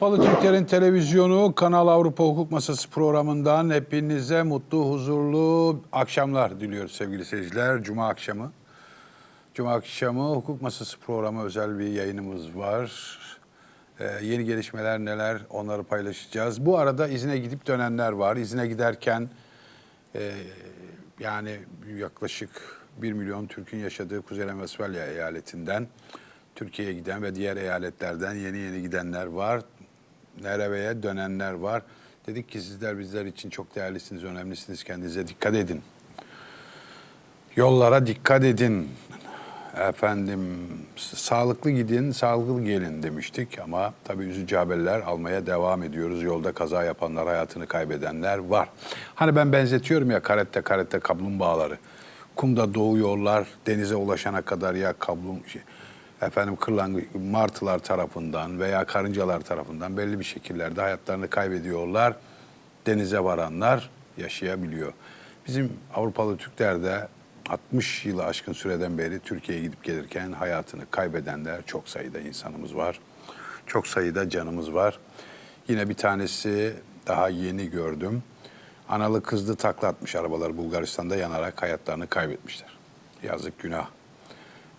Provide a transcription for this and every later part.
Avrupalı Türklerin Televizyonu Kanal Avrupa Hukuk Masası programından hepinize mutlu, huzurlu akşamlar diliyoruz sevgili seyirciler. Cuma akşamı. Cuma akşamı Hukuk Masası programı özel bir yayınımız var. Ee, yeni gelişmeler neler onları paylaşacağız. Bu arada izine gidip dönenler var. İzine giderken e, yani yaklaşık 1 milyon Türk'ün yaşadığı Kuzey Westfalia eyaletinden Türkiye'ye giden ve diğer eyaletlerden yeni yeni gidenler var. Nereve'ye dönenler var. Dedik ki sizler bizler için çok değerlisiniz, önemlisiniz. Kendinize dikkat edin. Yollara dikkat edin. Efendim sağlıklı gidin, sağlıklı gelin demiştik ama tabii üzücü haberler almaya devam ediyoruz. Yolda kaza yapanlar, hayatını kaybedenler var. Hani ben benzetiyorum ya karette karette kaplumbağaları. Kumda doğuyorlar, denize ulaşana kadar ya kablum şey, efendim kırlangıç martılar tarafından veya karıncalar tarafından belli bir şekillerde hayatlarını kaybediyorlar. Denize varanlar yaşayabiliyor. Bizim Avrupalı Türkler de 60 yılı aşkın süreden beri Türkiye'ye gidip gelirken hayatını kaybedenler çok sayıda insanımız var. Çok sayıda canımız var. Yine bir tanesi daha yeni gördüm. Analı kızlı takla atmış arabalar Bulgaristan'da yanarak hayatlarını kaybetmişler. Yazık günah.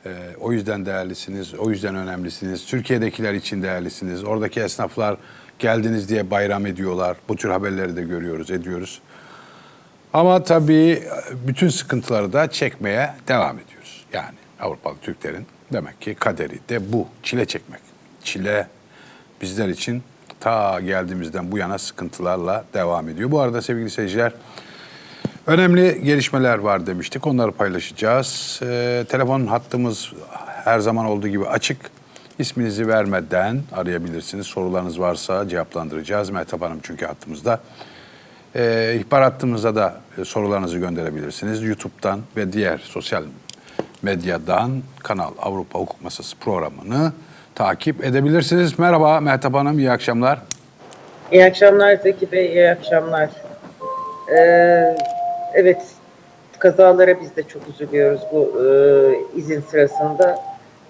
Ee, o yüzden değerlisiniz, o yüzden önemlisiniz. Türkiye'dekiler için değerlisiniz. Oradaki esnaflar geldiniz diye bayram ediyorlar. Bu tür haberleri de görüyoruz, ediyoruz. Ama tabii bütün sıkıntıları da çekmeye devam ediyoruz. Yani Avrupalı Türklerin demek ki kaderi de bu. Çile çekmek. Çile bizler için ta geldiğimizden bu yana sıkıntılarla devam ediyor. Bu arada sevgili seyirciler önemli gelişmeler var demiştik. Onları paylaşacağız. Ee, telefon hattımız her zaman olduğu gibi açık. İsminizi vermeden arayabilirsiniz. Sorularınız varsa cevaplandıracağız. Mehtap Hanım çünkü hattımızda. Ee, ihbar hattımıza da e, sorularınızı gönderebilirsiniz. YouTube'dan ve diğer sosyal medyadan Kanal Avrupa Hukuk Masası programını takip edebilirsiniz. Merhaba Mehtap Hanım, iyi akşamlar. İyi akşamlar Zeki Bey, iyi akşamlar. Ee, evet, kazalara biz de çok üzülüyoruz bu e, izin sırasında.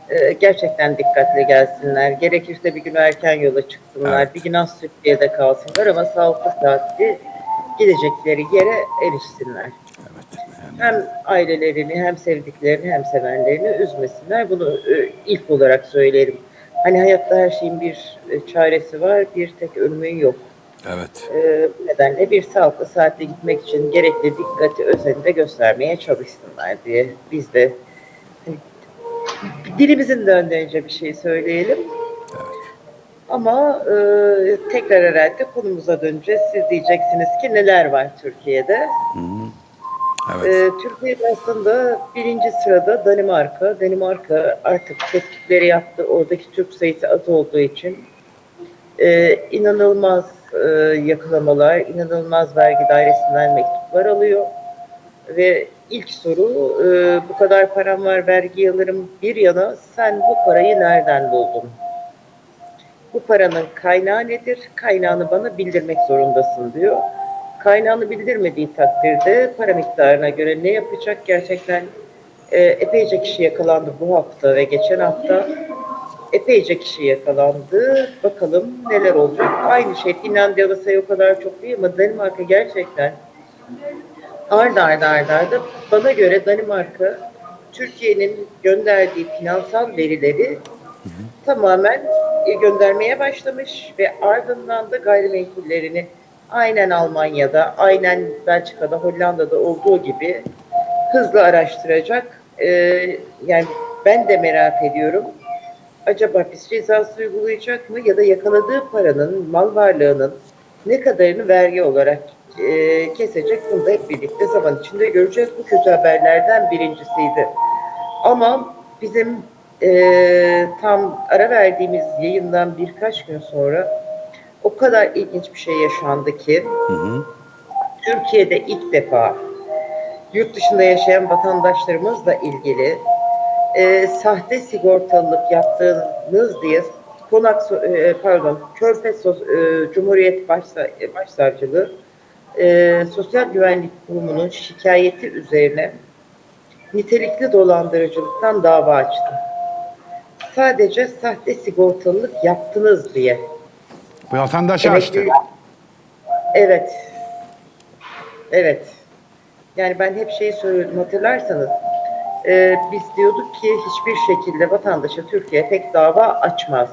Ee, gerçekten dikkatli gelsinler. Gerekirse bir gün erken yola çıksınlar, Evet. bir gün az Türkiye'de kalsınlar ama sağlıklı saatli gidecekleri yere erişsinler. Evet. yani- Hem ailelerini, hem sevdiklerini, hem sevenlerini üzmesinler. Bunu e, ilk olarak söylerim. Hani hayatta her şeyin bir e, çaresi var, bir tek ölümün yok. Evet. Ee, bu nedenle bir sağlıklı saatte gitmek için gerekli dikkati özeni de göstermeye çalışsınlar diye biz de hani, dilimizin döndüğünce bir şey söyleyelim. Ama e, tekrar herhalde konumuza döneceğiz. Siz diyeceksiniz ki neler var Türkiye'de? Evet. Ee, Türkiye'de aslında birinci sırada Danimarka. Danimarka artık tetkikleri yaptı. Oradaki Türk sayısı az olduğu için e, inanılmaz e, yakılamalar, inanılmaz vergi dairesinden mektuplar alıyor. Ve ilk soru e, bu kadar param var vergi alırım bir yana sen bu parayı nereden buldun? Bu paranın kaynağı nedir? Kaynağını bana bildirmek zorundasın diyor. Kaynağını bildirmediği takdirde para miktarına göre ne yapacak? Gerçekten e, epeyce kişi yakalandı bu hafta ve geçen hafta. Epeyce kişi yakalandı. Bakalım neler olacak. Aynı şey Finlandiya'da sayı o kadar çok değil ama Danimarka gerçekten arda arda arda arda bana göre Danimarka Türkiye'nin gönderdiği finansal verileri tamamen göndermeye başlamış ve ardından da gayrimenkullerini aynen Almanya'da, aynen Belçika'da, Hollanda'da olduğu gibi hızlı araştıracak. Ee, yani ben de merak ediyorum. Acaba hapis cezası uygulayacak mı ya da yakaladığı paranın, mal varlığının ne kadarını vergi olarak e, kesecek bunu da hep birlikte zaman içinde göreceğiz. Bu kötü haberlerden birincisiydi. Ama bizim e, tam ara verdiğimiz yayından birkaç gün sonra o kadar ilginç bir şey yaşandı ki Türkiye'de ilk defa yurt dışında yaşayan vatandaşlarımızla ilgili e, sahte sigortalılık yaptığınız diye Konak e, pardon Körfez So- e, Cumhuriyet Başsa- e, Başsavcılığı e, Sosyal Güvenlik Kurumu'nun şikayeti üzerine nitelikli dolandırıcılıktan dava açtı. Sadece sahte sigortalılık yaptınız diye Bu vatandaşı açtı. Emekli- Evet. Evet. Yani ben hep şeyi söylüyordum hatırlarsanız. E, biz diyorduk ki hiçbir şekilde vatandaşa Türkiye pek dava açmaz.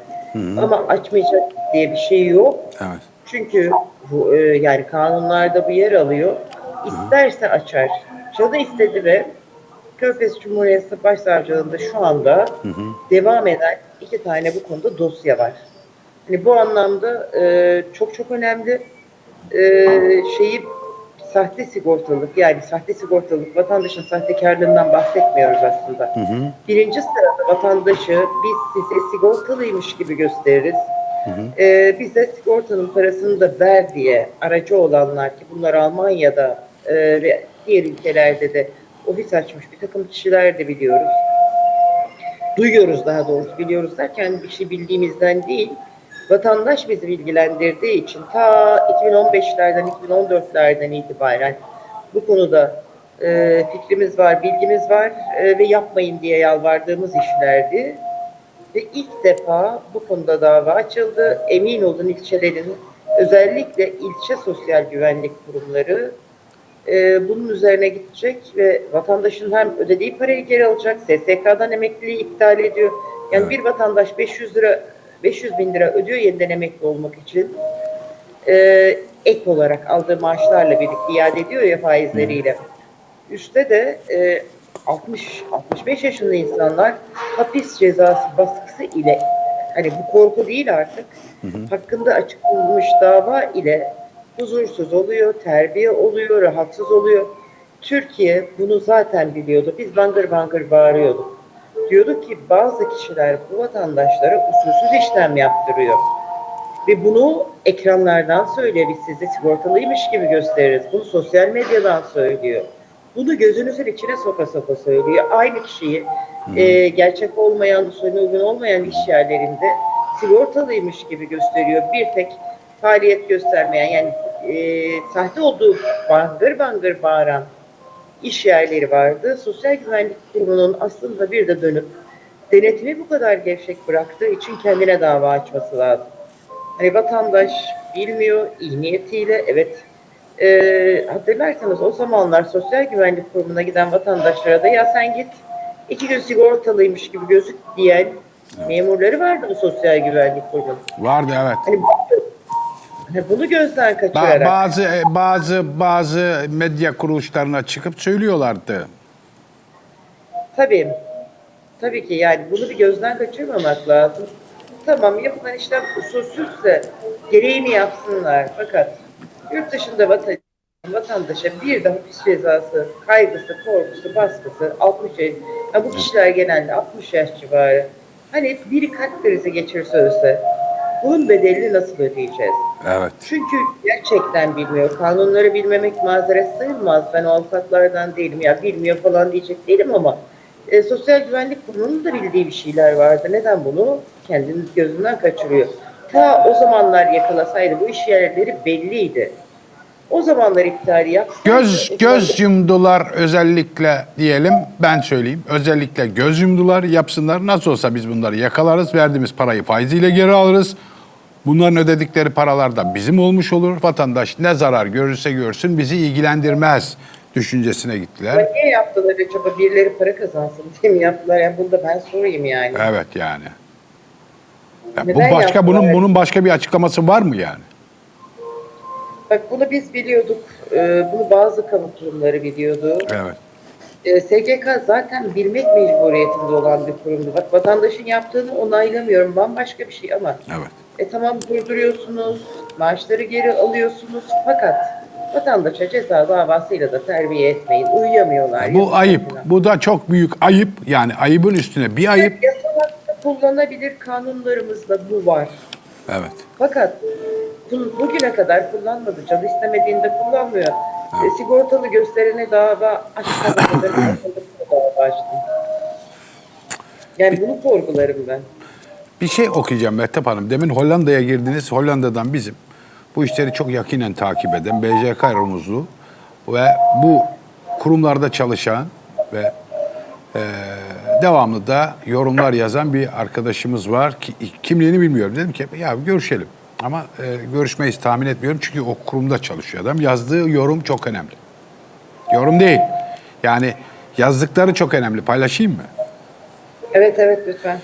Ama açmayacak diye bir şey yok. Evet. Çünkü bu e, yani kanunlarda bu yer alıyor. İsterse açar. Canı istedi ve Körfez Cumhuriyeti Başsavcılığında şu anda devam eden iki tane bu konuda dosya var. Hani bu anlamda e, çok çok önemli. E, şeyi sahte sigortalık yani sahte sigortalık vatandaşın sahtekarlığından bahsetmiyoruz aslında. Birinci sırada vatandaşı biz size sigortalıymış gibi gösteririz. Ee, bize sigortanın parasını da ver diye aracı olanlar ki bunlar Almanya'da e, ve diğer ülkelerde de ofis açmış bir takım kişiler de biliyoruz. Duyuyoruz daha doğrusu biliyoruz derken bir şey bildiğimizden değil. Vatandaş bizi bilgilendirdiği için ta 2015'lerden 2014'lerden itibaren bu konuda e, fikrimiz var, bilgimiz var e, ve yapmayın diye yalvardığımız işlerdi. Ve ilk defa bu konuda dava açıldı. Emin olun ilçelerin özellikle ilçe sosyal güvenlik kurumları e, bunun üzerine gidecek ve vatandaşın hem ödediği parayı geri alacak, SSK'dan emekliliği iptal ediyor. Yani Evet. bir vatandaş 500 lira 500 bin lira ödüyor yeniden emekli olmak için. E, ek olarak aldığı maaşlarla birlikte iade ediyor ya faizleriyle. Üstte de e, 60-65 yaşında insanlar hapis cezası baskısı ile hani bu korku değil artık hakkında açıklanmış dava ile huzursuz oluyor, terbiye oluyor, rahatsız oluyor. Türkiye bunu zaten biliyordu. Biz bangır bangır bağırıyorduk. Diyorduk ki bazı kişiler bu vatandaşlara usulsüz işlem yaptırıyor. Ve bunu ekranlardan söylüyor. Biz size sigortalıymış gibi gösteririz. Bunu sosyal medyadan söylüyor. Bunu gözünüzün içine soka soka söylüyor. Aynı kişiyi e, gerçek olmayan, usulüne uygun olmayan iş yerlerinde sigortalıymış gibi gösteriyor. Bir tek faaliyet göstermeyen yani e, sahte olduğu bangır bangır bağıran iş yerleri vardı. Sosyal Güvenlik Kurumu'nun aslında bir de dönüp denetimi bu kadar gevşek bıraktığı için kendine dava açması lazım. Hani vatandaş bilmiyor, iyi niyetiyle evet e, hatırlarsanız o zamanlar Sosyal Güvenlik Kurumu'na giden vatandaşlara da ya sen git iki gün sigortalıymış gibi gözük diyen memurları vardı bu Sosyal Güvenlik Kurumu. Vardı evet. Hani bunu gözden Ba- kaçırarak bazı e, bazı bazı medya kuruluşlarına çıkıp söylüyorlardı. Tabii. Tabii ki yani bunu bir gözden kaçırmamak lazım. Tamam yapılan işlem usulsüzse gereğini yapsınlar. Fakat yurt dışında vatan, vatandaşa bir de hapis cezası, kaygısı, korkusu, baskısı 60 yaş. Ha, bu kişiler genelde 60 yaş civarı. Hani biri kalp krizi geçirse ölse bunun bedelini nasıl ödeyeceğiz? Evet. Çünkü gerçekten bilmiyor. Kanunları bilmemek mazeret sayılmaz. Ben o avukatlardan değilim. Ya bilmiyor falan diyecek değilim ama e, Sosyal Güvenlik Kurumu'nun da bildiği bir şeyler vardı. Neden bunu kendiniz gözünden kaçırıyor? Ta o zamanlar yakalasaydı bu iş yerleri belliydi. O zamanlar iptali yapsaydı... Göz göz yumdular özellikle diyelim ben söyleyeyim. Özellikle göz yumdular yapsınlar. Nasıl olsa biz bunları yakalarız. Verdiğimiz parayı faiziyle geri alırız. Bunların ödedikleri paralar da bizim olmuş olur. Vatandaş ne zarar görürse görsün bizi ilgilendirmez düşüncesine gittiler. Ama niye yaptılar acaba? Birileri para kazansın diye mi yaptılar? Yani bunu da ben sorayım yani. Evet yani. Ya bu Neden başka yaptılar? bunun bunun başka bir açıklaması var mı yani? Bak bunu biz biliyorduk. Ee, bunu bazı kamu kurumları biliyordu. Evet. E, SGK zaten bilmek mecburiyetinde olan bir kurumdu. Bak vatandaşın yaptığını onaylamıyorum. Bambaşka bir şey ama Evet. e tamam durduruyorsunuz, maaşları geri alıyorsunuz fakat vatandaşa ceza davasıyla da terbiye etmeyin. Uyuyamıyorlar. Bu ayıp. günah. Bu da çok büyük ayıp. Yani ayıbın üstüne bir ayıp. Yasalarda kullanabilir kanunlarımızda bu var. Evet. Fakat bugüne kadar kullanmadı. Canı istemediğinde kullanmıyor. E, sigortalı gösterene dava açmadı. dava açtım. Yani bunu sorgularım ben. Bir şey okuyacağım Mehtap Hanım. Demin Hollanda'ya girdiniz. Hollanda'dan bizim bu işleri çok yakinen takip eden BJK rumuzlu ve bu kurumlarda çalışan ve eee, devamlı da yorumlar yazan bir arkadaşımız var. Ki, kimliğini bilmiyorum. Dedim ki ya görüşelim. Ama e, görüşmeyiz tahmin etmiyorum çünkü o kurumda çalışıyor adam. Yazdığı yorum çok önemli. Yorum değil. Yani yazdıkları çok önemli. Paylaşayım mı? Evet evet lütfen.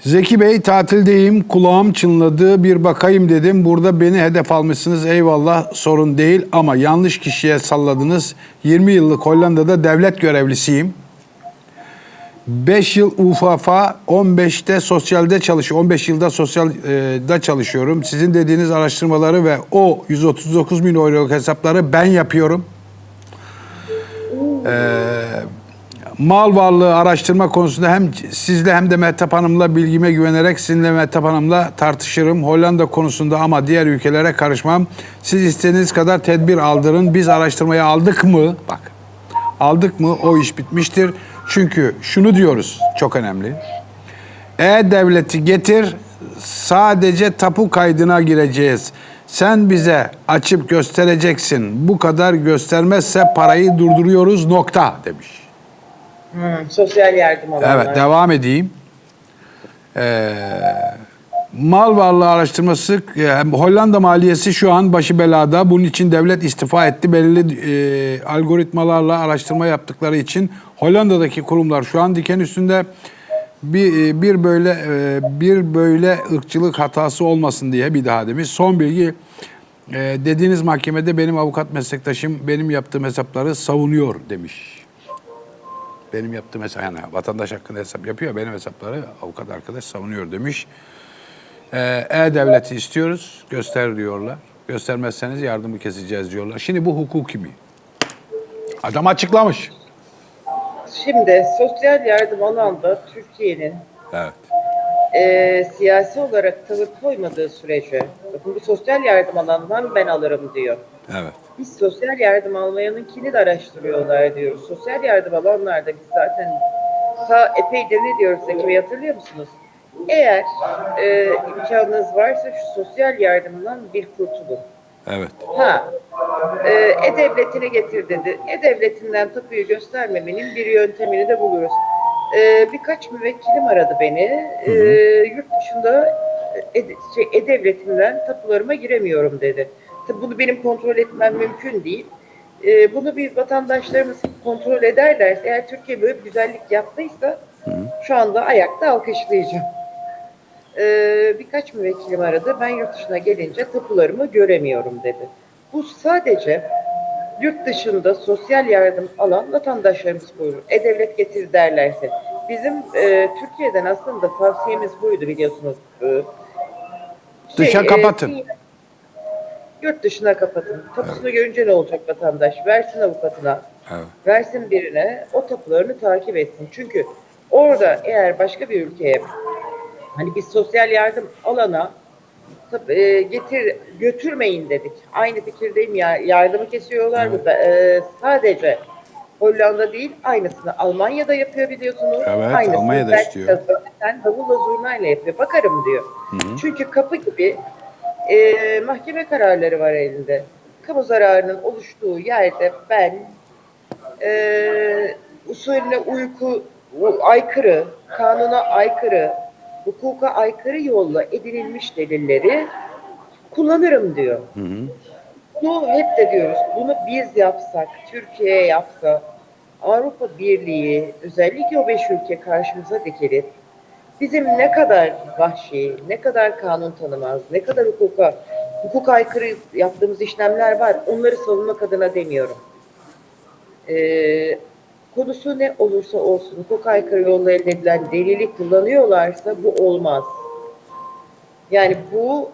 Zeki Bey tatildeyim kulağım çınladı bir bakayım dedim. Burada beni hedef almışsınız eyvallah sorun değil ama yanlış kişiye salladınız. 20 yıllık Hollanda'da devlet görevlisiyim. 5 yıl UFAF'a 15'te sosyalde çalışıyor. 15 yılda sosyalde çalışıyorum. Sizin dediğiniz araştırmaları ve o 139 bin euroluk hesapları ben yapıyorum. mal varlığı araştırma konusunda hem sizle hem de Mehtap Hanım'la bilgime güvenerek sizinle Mehtap Hanım'la tartışırım. Hollanda konusunda ama diğer ülkelere karışmam. Siz istediğiniz kadar tedbir aldırın. Biz araştırmayı aldık mı? Bak. Aldık mı o iş bitmiştir. Çünkü şunu diyoruz çok önemli. E-Devleti getir sadece tapu kaydına gireceğiz. Sen bize açıp göstereceksin. Bu kadar göstermezse parayı durduruyoruz nokta demiş. Hmm, sosyal yardım alanlar. Evet devam edeyim. Ee, mal varlığı araştırması e, Hollanda maliyesi şu an başı belada. Bunun için devlet istifa etti. Belirli e, algoritmalarla araştırma yaptıkları için Hollanda'daki kurumlar şu an diken üstünde bir, e, bir böyle e, bir böyle ırkçılık hatası olmasın diye bir daha demiş. Son bilgi e, dediğiniz mahkemede benim avukat meslektaşım benim yaptığım hesapları savunuyor demiş. Benim yaptığım hesap, yani vatandaş hakkında hesap yapıyor, benim hesapları avukat arkadaş savunuyor demiş. E-Devleti istiyoruz, göster diyorlar. Göstermezseniz yardımı keseceğiz diyorlar. Şimdi bu hukuki mi? Adam açıklamış. Şimdi sosyal yardım alanda Türkiye'nin Evet. e, siyasi olarak tavır koymadığı sürece bakın bu sosyal yardım alanından ben alırım diyor. Evet. Biz sosyal yardım almayanınkini de araştırıyorlar diyoruz. Sosyal yardım alanlarda biz zaten ta epeydir ne diyoruz Bey hatırlıyor musunuz? Eğer e, imkanınız varsa şu sosyal yardımdan bir kurtulun. Evet. Ha, e, E-Devleti'ne getir dedi. E-Devleti'nden tapuyu göstermemenin bir yöntemini de buluruz. E, birkaç müvekkilim aradı beni. E, yurt dışında e, şey, E-Devleti'nden tapularıma giremiyorum dedi. Tabii bunu benim kontrol etmem mümkün değil. E, bunu bir vatandaşlarımız kontrol ederlerse, eğer Türkiye böyle bir güzellik yaptıysa şu anda ayakta alkışlayacağım. Ee, birkaç müvekkilim aradı. Ben yurt dışına gelince tapularımı göremiyorum dedi. Bu sadece yurt dışında sosyal yardım alan vatandaşlarımız buyurur. E-Devlet getir derlerse. Bizim e, Türkiye'den aslında tavsiyemiz buydu biliyorsunuz. Ee, Dışa e, kapatın. yurt dışına kapatın. Tapusunu görünce ne olacak vatandaş? Versin avukatına Evet. versin birine o tapularını takip etsin. Çünkü orada eğer başka bir ülkeye hani biz sosyal yardım alana e, getir götürmeyin dedik. Aynı fikirdeyim ya yardımı kesiyorlar Evet. burada. E, sadece Hollanda değil aynısını Almanya'da yapıyor biliyorsunuz. Evet, aynısını Almanya'da Belçika'da istiyor. zaten davulla zurnayla yapıyor. Bakarım diyor. Çünkü kapı gibi e, mahkeme kararları var elinde. Kamu zararının oluştuğu yerde ben e, usulüne uyku aykırı, kanuna aykırı, hukuka aykırı yolla edinilmiş delilleri kullanırım diyor. Bunu hep de diyoruz. Bunu biz yapsak, Türkiye yapsa, Avrupa Birliği, özellikle o beş ülke karşımıza dikilip bizim ne kadar vahşi, ne kadar kanun tanımaz, ne kadar hukuka, hukuka aykırı yaptığımız işlemler var. Onları savunmak adına demiyorum. Ee, konusu ne olursa olsun hukuka aykırı yolla elde edilen delili kullanıyorlarsa bu olmaz. Yani bu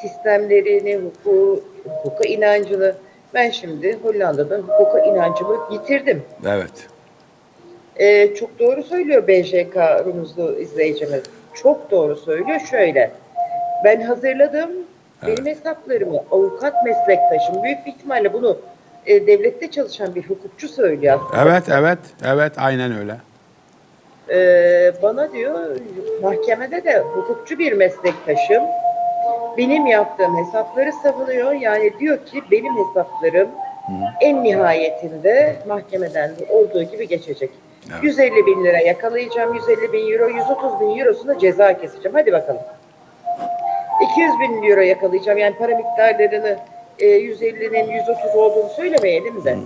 sistemlerini, hukuku, hukuka inancını ben şimdi Hollanda'da hukuka inancımı yitirdim. Evet. Ee, çok doğru söylüyor BJK Rumuzlu izleyicimiz. Çok doğru söylüyor. Şöyle, ben hazırladım. Benim hesaplarımı avukat meslektaşım büyük bir ihtimalle bunu e, devlette çalışan bir hukukçu söylüyor aslında. Evet, evet, evet, aynen öyle. Ee, bana diyor mahkemede de hukukçu bir meslektaşım benim yaptığım hesapları savunuyor. Yani diyor ki benim hesaplarım en nihayetinde mahkemeden de olduğu gibi geçecek. Evet. 150 bin lira yakalayacağım, 150 bin euro, 130 bin eurosunu ceza keseceğim. Hadi bakalım. 200 bin euro yakalayacağım. Yani para miktarlarını e, 150'nin 130 olduğunu söylemeyelim de.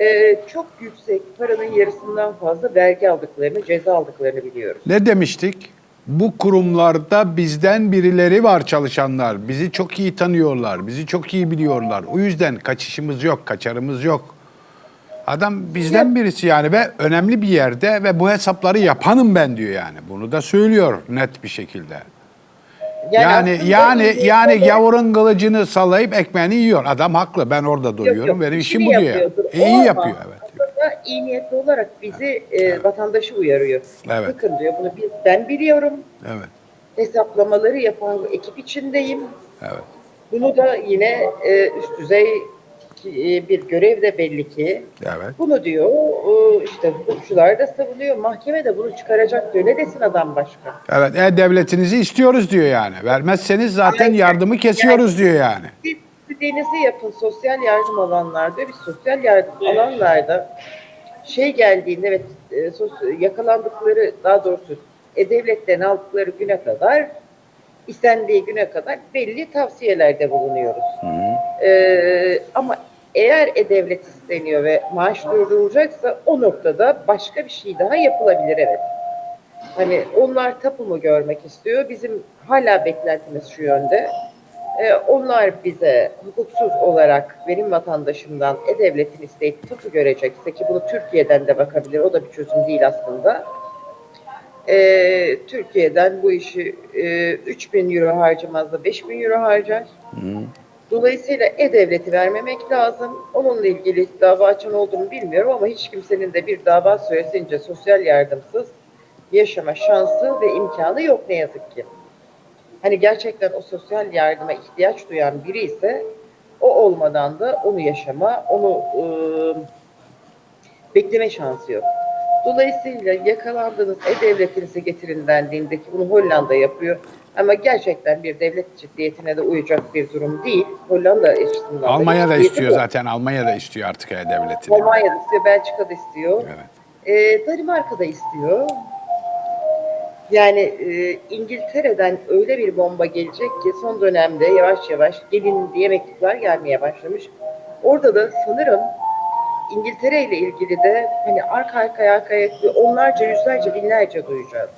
E, çok yüksek paranın yarısından fazla vergi aldıklarını, ceza aldıklarını biliyoruz. Ne demiştik? Bu kurumlarda bizden birileri var çalışanlar. Bizi çok iyi tanıyorlar, bizi çok iyi biliyorlar. O yüzden kaçışımız yok, kaçarımız yok. Adam bizden birisi yani ve önemli bir yerde ve bu hesapları yapanım ben diyor yani. Bunu da söylüyor net bir şekilde. Yani aslında yani iyi yani gavurun kılıcını sallayıp ekmeğini yiyor. Adam haklı. Ben orada Yok, yok, Benim işim bu diyor. E, iyi yapıyor evet. Aslında iyi niyetli olarak bizi e, vatandaşı uyarıyor. Evet. Bakın diyor bunu biz, ben biliyorum. Evet. Hesaplamaları yapan ekip içindeyim. Evet. Bunu da yine e, üst düzey bir görev de belli ki. Evet. Bunu diyor e, işte hukukçular da savunuyor. Mahkeme de bunu çıkaracak diyor. Ne desin adam başka? Evet, e devletinizi istiyoruz diyor yani. Vermezseniz zaten yardımı kesiyoruz diyor yani. Siz istediğinizi yapın sosyal yardım alanlarda. Biz sosyal yardım alanlarda şey geldiğinde evet e, yakalandıkları daha doğrusu e-devletten aldıkları güne kadar istendiği güne kadar belli tavsiyelerde bulunuyoruz. Ee, ama eğer e-devlet isteniyor ve maaş durdurulacaksa o noktada başka bir şey daha yapılabilir evet. Hani onlar tapumu görmek istiyor. Bizim hala beklentimiz şu yönde. Ee, onlar bize hukuksuz olarak benim vatandaşımdan e-devletin isteyip tapu görecekse ki bunu Türkiye'den de bakabilir. O da bir çözüm değil aslında. Ee, Türkiye'den bu işi e, 3000 euro harcamaz da 5000 euro harcar. Dolayısıyla e-devleti vermemek lazım. Onunla ilgili dava açan olduğunu bilmiyorum ama hiç kimsenin de bir dava süresince sosyal yardımsız yaşama şansı ve imkanı yok ne yazık ki. Hani gerçekten o sosyal yardıma ihtiyaç duyan biri ise o olmadan da onu yaşama, onu ıı, bekleme şansı yok. Dolayısıyla yakalandığınız e-devletinize getirin dendiğinde ki bunu Hollanda yapıyor. Ama gerçekten bir devlet ciddiyetine de uyacak bir durum değil. Hollanda açısından da Almanya da istiyor zaten. Almanya da istiyor artık e-devletini. Almanya'da istiyor, Belçika'da istiyor. Evet. E, Danimarka'da istiyor. Yani e, İngiltere'den öyle bir bomba gelecek ki son dönemde yavaş yavaş gelin diye mektuplar gelmeye başlamış. Orada da sanırım İngiltere ile ilgili de hani arka arkaya arkaya onlarca, yüzlerce, binlerce duyacağız.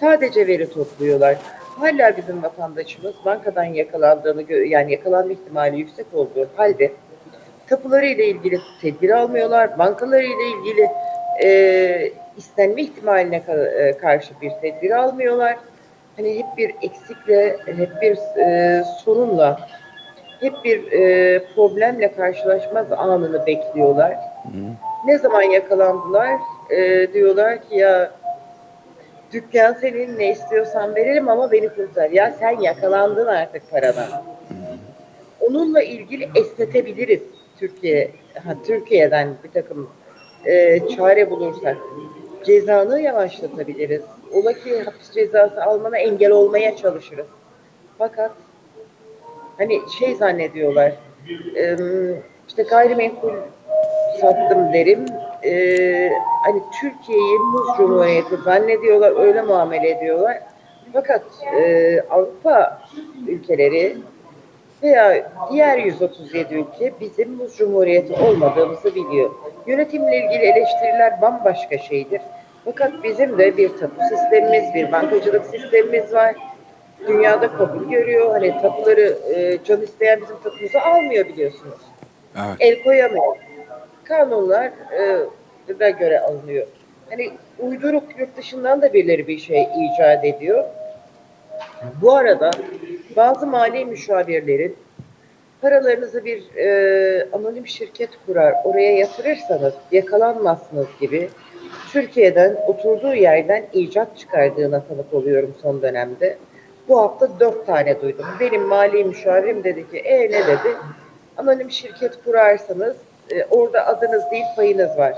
Sadece veri topluyorlar. Hala bizim vatandaşımız bankadan yakalandığını, yani yakalanma ihtimali yüksek olduğu halde tapuları ile ilgili tedbir almıyorlar. Bankaları ile ilgili e, istenme ihtimaline e, karşı bir tedbir almıyorlar. Hani hep bir eksikle, hep bir e, sorunla, hep bir e, problemle karşılaşmaz anını bekliyorlar. Ne zaman yakalandılar? E, diyorlar ki ya dükkan senin ne istiyorsan verelim ama beni kurtar. Ya sen yakalandın artık paradan onunla ilgili esnetebiliriz Türkiye ha, Türkiye'den bir takım e, çare bulursak cezanı yavaşlatabiliriz. Ola ki hapis cezası almana engel olmaya çalışırız. Fakat hani şey zannediyorlar e, işte gayrimenkul sattım derim. E, hani Türkiye'yi Muz Cumhuriyeti zannediyorlar, öyle muamele ediyorlar. Fakat e, Avrupa ülkeleri veya diğer 137 ülke bizim Muz Cumhuriyeti olmadığımızı biliyor. Yönetimle ilgili eleştiriler bambaşka şeydir. Fakat bizim de bir tapu sistemimiz, bir bankacılık sistemimiz var. Dünyada kabul görüyor. Hani tapuları e, can isteyen bizim tapumuzu almıyor biliyorsunuz. Evet. El koyamıyor. Kanunlar e, da göre alınıyor. Hani uyduruk yurt dışından da birileri bir şey icat ediyor. Bu arada bazı mali müşavirlerin paralarınızı bir e, anonim şirket kurar, oraya yatırırsanız yakalanmazsınız gibi Türkiye'den oturduğu yerden icat çıkardığına tanık oluyorum son dönemde. Bu hafta dört tane duydum. Benim mali müşavirim dedi ki, e ne dedi? Anonim şirket kurarsanız e, orada adınız değil payınız var.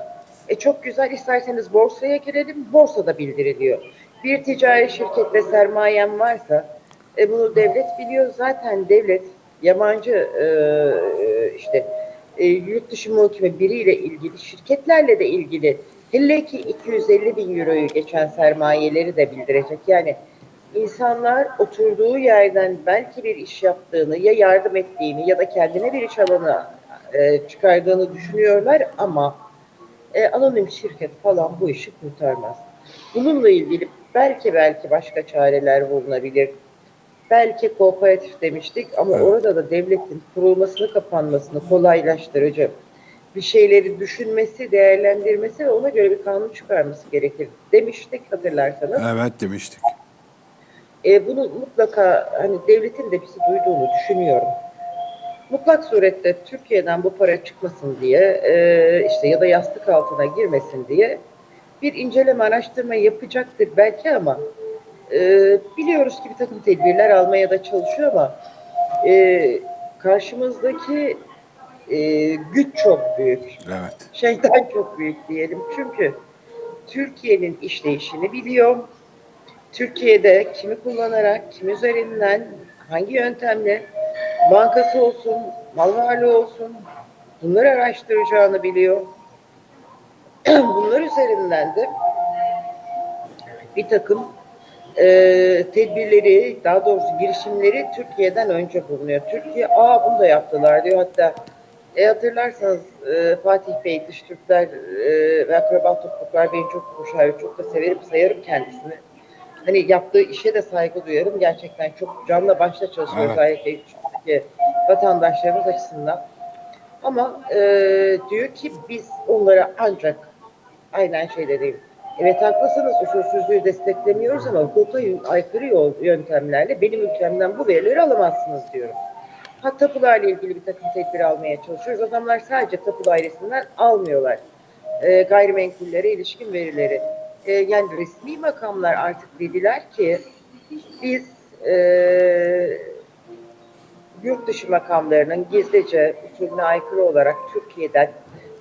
E çok güzel isterseniz borsaya girelim, borsada bildiriliyor. Bir ticari şirkette sermayem varsa e, bunu devlet biliyor. Zaten devlet yabancı e, e, işte e, yurt dışı muhakeme biriyle ilgili, şirketlerle de ilgili hele ki 250 bin euroyu geçen sermayeleri de bildirecek. Yani insanlar oturduğu yerden belki bir iş yaptığını ya yardım ettiğini ya da kendine bir iş alanı e, çıkardığını düşünüyorlar ama e, anonim şirket falan bu işi kurtarmaz. Bununla ilgili belki belki başka çareler bulunabilir. Belki kooperatif demiştik ama Evet. orada da devletin kurulmasını kapanmasını kolaylaştırıcı bir şeyleri düşünmesi, değerlendirmesi ve ona göre bir kanun çıkarması gerekir demiştik hatırlarsanız. Evet demiştik. E, bunu mutlaka hani devletin de bizi duyduğunu düşünüyorum. Mutlak surette Türkiye'den bu para çıkmasın diye e, işte ya da yastık altına girmesin diye bir inceleme araştırma yapacaktır belki ama e, biliyoruz ki bir takım tedbirler almaya da çalışıyor ama e, karşımızdaki e, güç çok büyük Evet. şeytan çok büyük diyelim. Çünkü Türkiye'nin işleyişini biliyor. Türkiye'de kimi kullanarak, kim üzerinden, hangi yöntemle bankası olsun, mal varlığı olsun bunları araştıracağını biliyor. Bunlar üzerinden de bir takım e, tedbirleri, daha doğrusu girişimleri Türkiye'den önce bulunuyor. Türkiye, aa bunu da yaptılar diyor. Hatta e, hatırlarsanız e, Fatih Bey, Dış Türkler e, ve Akraba Topluluklar beni çok hoşar, çok da severim, sayarım kendisini. Hani yaptığı işe de saygı duyarım. Gerçekten çok canla başla çalışıyor Evet. özellikle yurt dışındaki vatandaşlarımız açısından. Ama e, diyor ki biz onlara ancak aynen şey dediğim. Evet haklısınız usulsüzlüğü desteklemiyoruz ama hukuka aykırı yöntemlerle benim ülkemden bu verileri alamazsınız diyorum. Ha tapularla ilgili bir takım tedbir almaya çalışıyoruz. Adamlar sadece tapu dairesinden almıyorlar. E, gayrimenkullere ilişkin verileri. E, yani resmi makamlar artık dediler ki biz e, yurt dışı makamlarının gizlice usulüne aykırı olarak Türkiye'den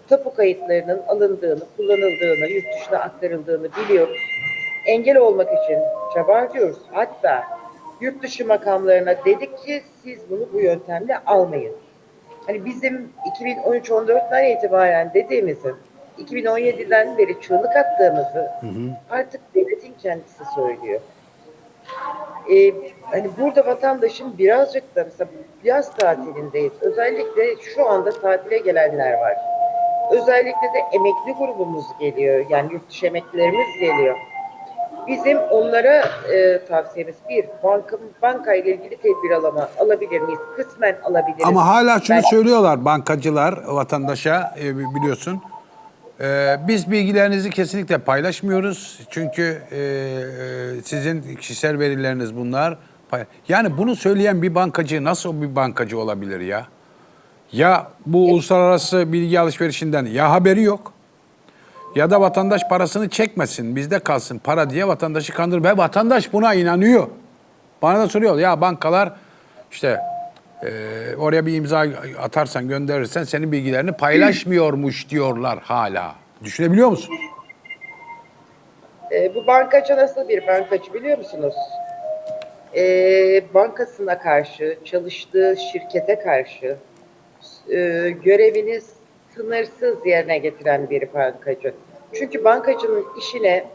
tapu kayıtlarının alındığını, kullanıldığını, yurt dışına aktarıldığını biliyoruz. Engel olmak için çaba harcıyoruz. Hatta yurt dışı makamlarına dedik ki siz bunu bu yöntemle almayın. Hani bizim 2013-14'ten itibaren dediğimizi 2017'den beri çığlık attığımızı artık devletin kendisi söylüyor. Ee, hani burada vatandaşın birazcık da mesela yaz tatilindeyiz. Özellikle şu anda tatile gelenler var. Özellikle de emekli grubumuz geliyor. Yani yurt dışı emeklilerimiz geliyor. Bizim onlara e, tavsiyemiz bir, banka, banka ile ilgili tedbir alama, alabilir miyiz? Kısmen alabiliriz. Ama hala şunu Ben- söylüyorlar bankacılar vatandaşa e, biliyorsun. E, biz bilgilerinizi kesinlikle paylaşmıyoruz. Çünkü e, e, sizin kişisel verileriniz bunlar. Yani bunu söyleyen bir bankacı nasıl bir bankacı olabilir ya? Ya bu uluslararası bilgi alışverişinden ya haberi yok ya da vatandaş parasını çekmesin bizde kalsın para diye vatandaşı kandırır ve vatandaş buna inanıyor. Bana da soruyor ya bankalar işte e, oraya bir imza atarsan gönderirsen senin bilgilerini paylaşmıyormuş diyorlar hala. Düşünebiliyor musun? E, bu bankacı nasıl bir bankacı biliyor musunuz? E, bankasına karşı, çalıştığı şirkete karşı e, görevini sınırsız yerine getiren bir bankacı. Çünkü bankacının işine,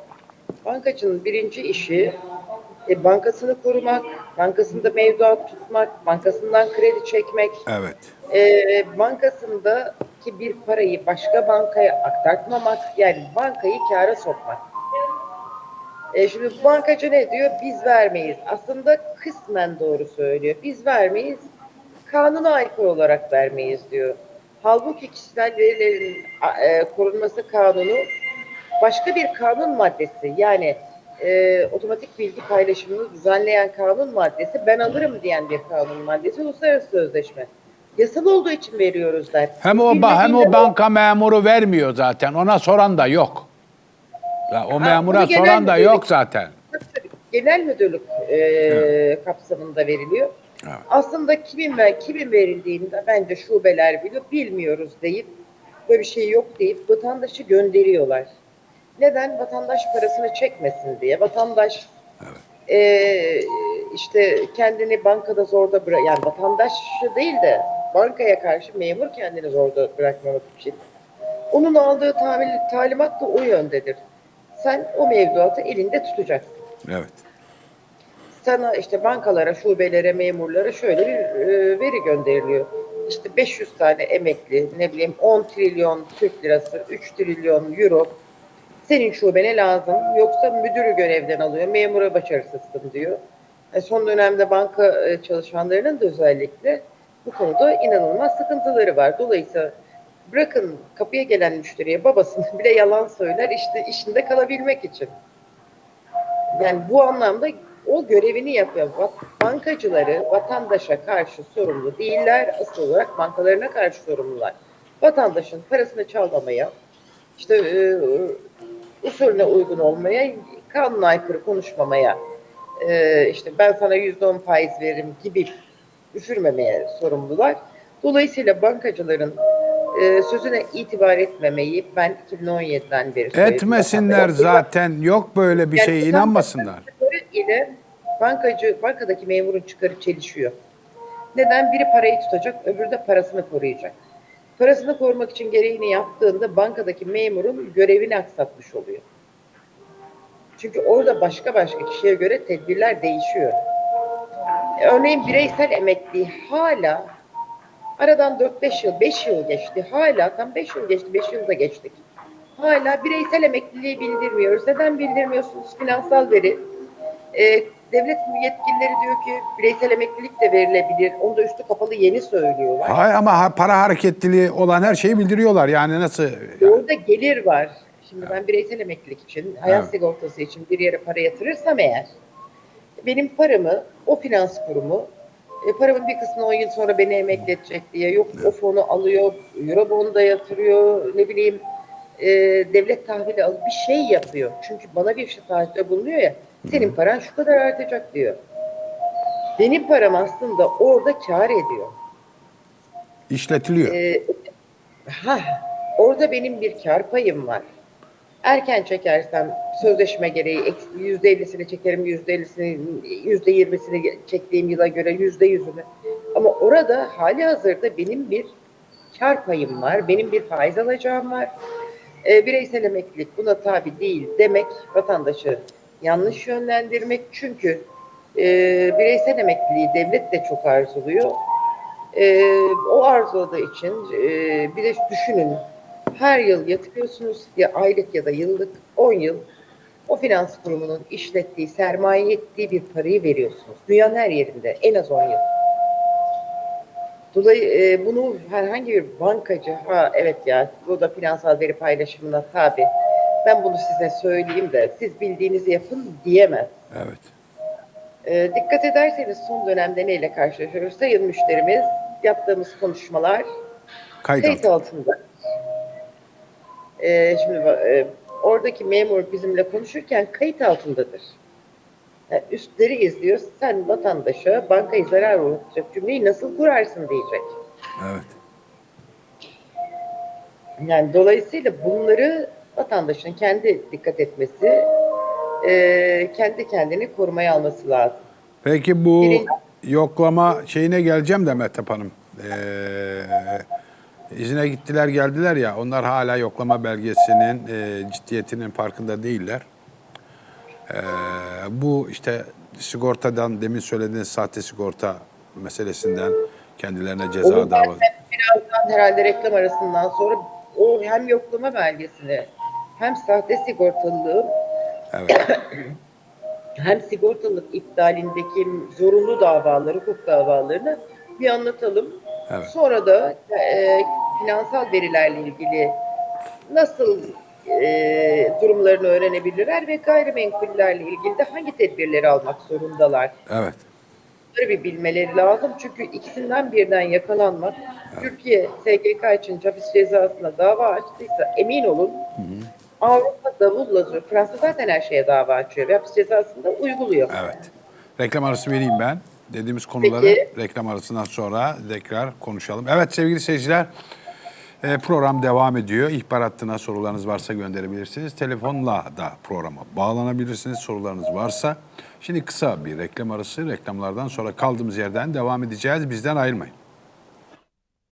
bankacının birinci işi e, bankasını korumak, bankasında mevduat tutmak, bankasından kredi çekmek, Evet. e, bankasındaki bir parayı başka bankaya aktartmamak, yani bankayı kâra sokmak. E, şimdi bankacı ne diyor? Biz vermeyiz. Aslında kısmen doğru söylüyor. Biz vermeyiz, kanuna aykırı olarak vermeyiz diyor. Halbuki kişisel verilerin e, korunması kanunu başka bir kanun maddesi. Yani e, otomatik bilgi paylaşımını düzenleyen kanun maddesi, ben alırım diyen bir kanun maddesi, uluslararası sözleşme. Yasal olduğu için veriyoruz der. Hem o ba- hem o banka memuru vermiyor zaten. Ona soran da yok. Ya o memura bunu genel soran da yok zaten. Genel müdürlük e, kapsamında veriliyor. Evet. Aslında kimin ver, kimin verildiğini de bence şubeler biliyor, bilmiyoruz deyip böyle bir şey yok deyip vatandaşı gönderiyorlar. Neden? Vatandaş parasını çekmesin diye. Vatandaş e, işte kendini bankada zorda bırak, yani vatandaşı değil de bankaya karşı memur kendini zorda bırakmamak için. Onun aldığı tamil- talimat da o yöndedir. Sen o mevduatı elinde tutacaksın. Evet. sana işte bankalara, şubelere, memurlara şöyle bir e, veri gönderiliyor. İşte 500 tane emekli, ne bileyim 10 trilyon Türk lirası, 3 trilyon euro senin şubene lazım. Yoksa müdürü görevden alıyor, memura başarısızsın diyor. E, son dönemde banka e, çalışanlarının da özellikle bu konuda inanılmaz sıkıntıları var. Dolayısıyla bırakın kapıya gelen müşteriye babasını bile yalan söyler işte işinde kalabilmek için. Yani bu anlamda o görevini yapıyor. Bankacıları vatandaşa karşı sorumlu değiller. Asıl olarak bankalarına karşı sorumlular. Vatandaşın parasını çalmamaya, işte e, usulüne uygun olmaya, kanuna aykırı konuşmamaya, e, işte ben sana yüzde on faiz veririm gibi düşürmemeye sorumlular. Dolayısıyla bankacıların e, sözüne itibar etmemeyi ben 2017'den beri. Etmesinler zaten. Yok böyle bir yani vatandaşın inanmasınlar. ile bankacı, bankadaki memurun çıkarı çelişiyor. Neden? Biri parayı tutacak, öbürü de parasını koruyacak. Parasını korumak için gereğini yaptığında bankadaki memurun görevini aksatmış oluyor. Çünkü orada başka başka kişiye göre tedbirler değişiyor. Örneğin bireysel emekli hala aradan 4-5 yıl, 5 yıl geçti. Hala tam 5 yıl geçti, 5 yıl da geçtik. Hala bireysel emekliliği bildirmiyoruz. Neden bildirmiyorsunuz? Finansal veri. Ee, devlet yetkilileri diyor ki bireysel emeklilik de verilebilir. Onu da üstü kapalı yeni söylüyorlar. Hayır ama ha- para hareketliliği olan her şeyi bildiriyorlar. Yani nasıl? yani- Orada gelir var. Şimdi ben bireysel emeklilik için, hayat Evet. sigortası için bir yere para yatırırsam eğer, benim paramı o finans kurumu, e, paramın bir kısmını 10 yıl sonra beni emekletecek diye, yok o fonu alıyor, Eurobond'a yatırıyor, ne bileyim e, devlet tahvili alıp bir şey yapıyor. Çünkü bana bir şey taahhütte bulunuyor ya, senin paran şu kadar artacak diyor. Benim param aslında orada kar ediyor. işletiliyor. Ee, ha, orada benim bir kar payım var. Erken çekersem sözleşme gereği yüzde ellisini çekerim, yüzde ellisini, yüzde yirmisini çektiğim yıla göre yüzde yüzünü. Ama orada hali hazırda benim bir kar payım var, benim bir faiz alacağım var. Ee, bireysel emeklilik buna tabi değil demek vatandaşı yanlış yönlendirmek. Çünkü e, bireysel emekliliği devlet de çok arzuluyor. Ee, o arzuladığı için e, bir de düşünün her yıl yatırıyorsunuz ya aylık ya da yıllık 10 yıl o finans kurumunun işlettiği, sermaye ettiği bir parayı veriyorsunuz. Dünyanın her yerinde en az 10 yıl. Dolayı e, bunu herhangi bir bankacı, ha evet ya bu da finansal veri paylaşımına tabi. Ben bunu size söyleyeyim de siz bildiğinizi yapın diyemez. Evet. E, dikkat ederseniz son dönemde neyle karşılaşıyoruz? Sayın müşterimiz yaptığımız konuşmalar Kayıt kayıt altı. altında. E, şimdi e, oradaki memur bizimle konuşurken kayıt altındadır. Yani üstleri izliyor. Sen vatandaşa bankayı zarar uğratacak cümleyi nasıl kurarsın diyecek. Evet. Yani dolayısıyla bunları vatandaşın kendi dikkat etmesi, e, kendi kendini korumaya alması lazım. Peki bu Birinci- yoklama şeyine geleceğim de Mehtap Hanım. Ee, izine gittiler geldiler ya onlar hala yoklama belgesinin e, ciddiyetinin farkında değiller. Ee, bu işte sigortadan demin söylediğiniz sahte sigorta meselesinden kendilerine ceza ben dava. birazdan herhalde reklam arasından sonra o hem yoklama belgesini hem sahte sigortalılığı Evet. hem sigortalılık iptalindeki zorunlu davaları, hukuk davalarını bir anlatalım. Evet. Sonra da e, finansal verilerle ilgili nasıl e, durumlarını öğrenebilirler ve gayrimenkullerle ilgili de hangi tedbirleri almak zorundalar. Evet. Bunları bir bilmeleri lazım. Çünkü ikisinden birden yakalanmak, Türkiye SGK için hapis cezasına dava açtıysa emin olun Avrupa davulla zor. Fransa zaten her şeye dava açıyor ve hapis cezasını da uyguluyor. Evet. Reklam arası vereyim ben. Dediğimiz konuları Peki. reklam arasından sonra tekrar konuşalım. Evet sevgili seyirciler e, program devam ediyor. İhbar hattına sorularınız varsa gönderebilirsiniz. Telefonla da programa bağlanabilirsiniz sorularınız varsa. Şimdi kısa bir reklam arası. Reklamlardan sonra kaldığımız yerden devam edeceğiz. Bizden ayrılmayın.